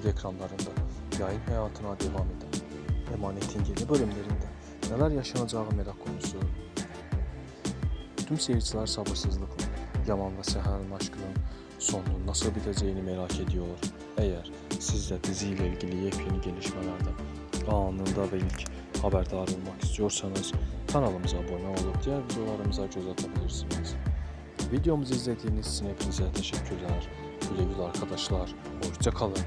7 ekranlarında yayın hayatına devam eden Emanet'in yeni bölümlerinde neler yaşanacağı merak konusu. Tüm seyirciler sabırsızlıkla Yaman ve Seher'in aşkının sonunun nasıl biteceğini merak ediyor. Eğer siz de diziyle ilgili yepyeni gelişmelerden anında ve ilk haberdar olmak istiyorsanız kanalımıza abone olup diğer videolarımıza göz atabilirsiniz. Videomuzu izlediğiniz için hepinize teşekkürler. Güle güle arkadaşlar. Hoşça kalın.